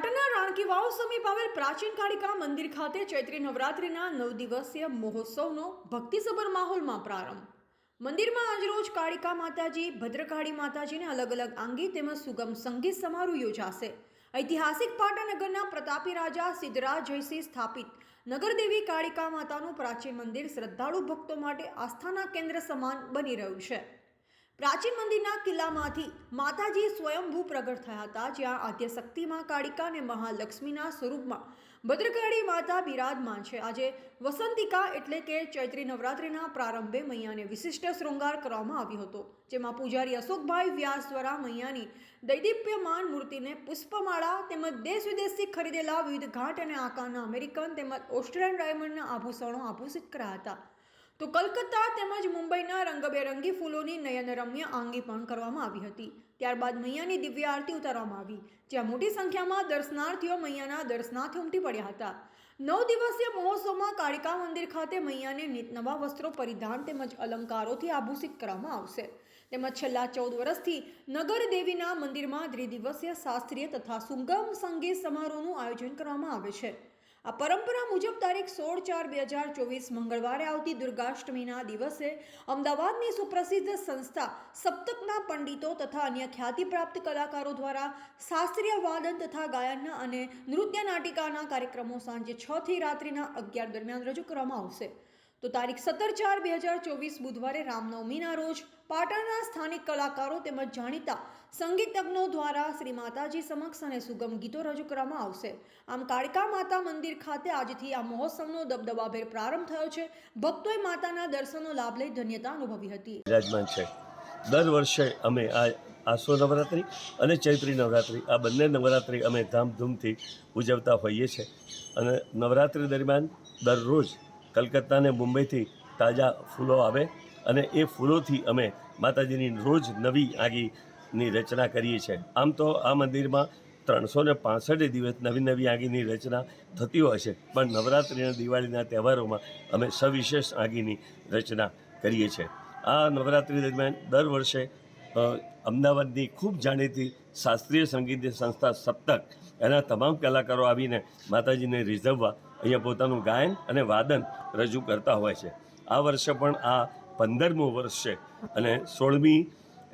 પાટણના રાણકી વાવ સમીપ આવેલ પ્રાચીન કાળિકા મંદિર ખાતે ચૈત્રી નવરાત્રિના નવ દિવસીય મહોત્સવનો ભક્તિસભર માહોલમાં પ્રારંભ. મંદિરમાં આજરોજ કાળિકા માતાજી, ભદ્રકાળી માતાજીને અલગ અલગ આંગી તેમજ સુગમ સંગીત સમારોહ યોજાશે. ઐતિહાસિક પાટનગરના પ્રતાપી રાજા સિદ્ધરાજ જયસિંહ સ્થાપિત નગરદેવી કાળિકા માતાનું પ્રાચીન મંદિર શ્રદ્ધાળુ ભક્તો માટે આસ્થાના કેન્દ્ર સમાન બની રહ્યું છે. પ્રાચીન મંદિરના કિલ્લામાંથી માતાજી સ્વયંભૂ પ્રગટ થયા હતા, જ્યાં આદ્યશક્તિમાં કાળિકા અને મહાલક્ષ્મીના સ્વરૂપમાં ભદ્રકાળી માતા બિરાજમાન છે. આજે વસંતિકા એટલે કે ચૈત્રી નવરાત્રિના પ્રારંભે મૈયાને વિશિષ્ટ શૃંગાર કરવામાં આવ્યો હતો, જેમાં પૂજારી અશોકભાઈ વ્યાસ દ્વારા મૈયાની દૈદીપ્યમાન મૂર્તિને પુષ્પમાળા તેમજ દેશ વિદેશથી ખરીદેલા વિવિધ ઘાટ અને આકારના અમેરિકન તેમજ ઓસ્ટ્રેલિયન ડાયમંડના આભૂષણો આભૂષિત કરાયા હતા. તો કલકત્તા તેમજ મુંબઈના રંગબેરંગી ફૂલોની નયનરમ્ય આંગી પણ કરવામાં આવી હતી. ત્યારબાદ મૈયાની દિવ્ય આરતી ઉતારવામાં આવી, જ્યાં મોટી સંખ્યામાં દર્શનાર્થીઓ મૈયાના દર્શનાર્થે ઉમટી પડ્યા હતા. નવ દિવસીય મહોત્સવમાં કાળિકા મંદિર ખાતે મૈયાને નિત નવા વસ્ત્રો, પરિધાન તેમજ અલંકારોથી આભૂષિત કરવામાં આવશે. તેમજ છેલ્લા ચૌદ વર્ષથી નગર દેવીના મંદિરમાં ત્રિદિવસીય શાસ્ત્રીય તથા સુગમ સંગીત સમારોહનું આયોજન કરવામાં આવે છે. આ પરંપરા મુજબ તારીખ સોળ ચાર બે હજાર ચોવીસ મંગળવારે આવતી દુર્ગાષ્ટમીના દિવસે અમદાવાદની સુપ્રસિદ્ધ સંસ્થા સપ્તકના પંડિતો તથા અન્ય ખ્યાતિ પ્રાપ્ત કલાકારો દ્વારા શાસ્ત્રીય વાદન તથા ગાયનના અને નૃત્ય નાટિકાના કાર્યક્રમો સાંજે છથી રાત્રિના અગિયાર દરમિયાન રજૂ કરવામાં આવશે. તો તારીખ સત્તર ચાર બે હજાર ચોવીસ બુધવારે રામનવમીના રોજ પાટણના સ્થાનિક કલાકારો તેમજ જાણીતા સંગીતજ્ઞો દ્વારા શ્રી માતાજી સમક્ષ અને સુગમ ગીતો રજૂ કરવામાં આવશે. આમ કાળકા માતા મંદિર ખાતે આજથી આ મહોત્સવનો દબદબાભેર પ્રારંભ થયો છે. ભક્તોએ માતાના દર્શનનો લાભ લઈ ધન્યતા અનુભવી હતી. બિરાજમાન છે. દર વર્ષે અમે આ આસો નવરાત્રિ અને ચૈત્રી નવરાત્રિ આ બંને નવરાત્રિ અમે ધામધૂમથી ઉજવતા હોઈએ છીએ અને નવરાત્રિ દરમિયાન દરરોજ કલકત્તા અને મુંબઈથી તાજા ફૂલો આવે અને એ ફૂલોથી અમે માતાજીની રોજ નવી આગીની રચના કરીએ છીએ. આમ તો આ મંદિરમાં ત્રણસો ને પાસઠ દિવસ નવી નવી આગીની રચના થતી હોય છે. પણ નવરાત્રિ અને દિવાળીના તહેવારોમાં અમે સવિશેષ આગીની રચના કરીએ છીએ. આ નવરાત્રિ દરમિયાન દર વર્ષે અમદાવાદની ખૂબ જાણીતી શાસ્ત્રીય સંગીતની સંસ્થા સપ્તક, એના તમામ કલાકારો આવીને માતાજીને રીઝવવા અહીંયા પોતાનું ગાયન અને વાદન રજૂ કરતા હોય છે. આ વર્ષે પણ આ પંદરમું વર્ષ છે અને સોળમી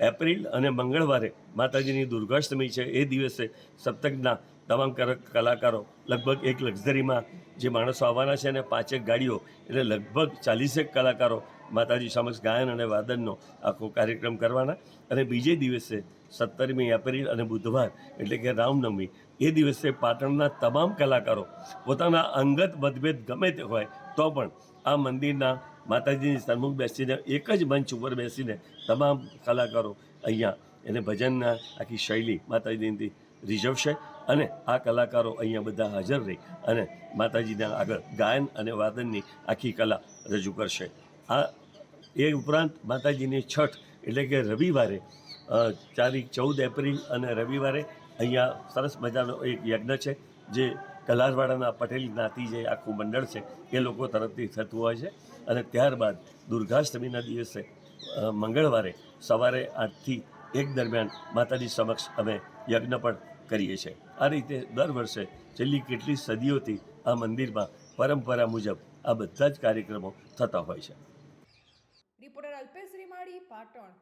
એપ્રિલ અને મંગળવારે માતાજીની દુર્ગાષ્ટમી છે. એ દિવસે સપ્તકના તમામ કર- કલાકારો લગભગ એક લક્ઝરીમાં જે માણસો આવવાના છે અને પાંચેક ગાડીઓ એટલે લગભગ ચાલીસેક કલાકારો માતાજી સમક્ષ ગાયન અને વાદનનો આખો કાર્યક્રમ કરવાના. અને બીજે દિવસે સત્તરમી એપ્રિલ અને બુધવાર એટલે કે રામનવમી, એ દિવસે પાટણના તમામ કલાકારો પોતાના અંગત મતભેદ ગમે તે હોય તો પણ આ મંદિરના માતાજીની સન્મુખ બેસીને એક જ મંચ ઉપર બેસીને તમામ કલાકારો અહીંયા એને ભજનના આખી શૈલી માતાજીની રીઝવશે અને આ કલાકારો અહીંયા બધા હાજર રહી અને માતાજીના આગળ ગાયન અને વાદનની આખી કલા રજૂ કરશે. આ એ ઉપરાંત માતાજીની છઠ એટલે કે રવિવારે તારીખ ચૌદ એપ્રિલ અને રવિવારે અહીંયા સરસ મજાનો એક યજ્ઞ છે, જે કલારવાડાના પટેલ જ્ઞાતિ જે આખું મંડળ છે, એ લોકો તરફથી થતું હોય છે. અને ત્યારબાદ દુર્ગાષ્ટમીના દિવસે મંગળવારે સવારે આઠથી એક દરમિયાન માતાજી સમક્ષ અમે યજ્ઞ પણ કરીએ છીએ. આ રીતે દર વર્ષે છેલ્લી કેટલી સદીઓથી આ મંદિરમાં પરંપરા મુજબ આ બધા જ કાર્યક્રમો થતા હોય છે. રિપોર્ટર અલ્પેશ રીમાડી, પાટણ.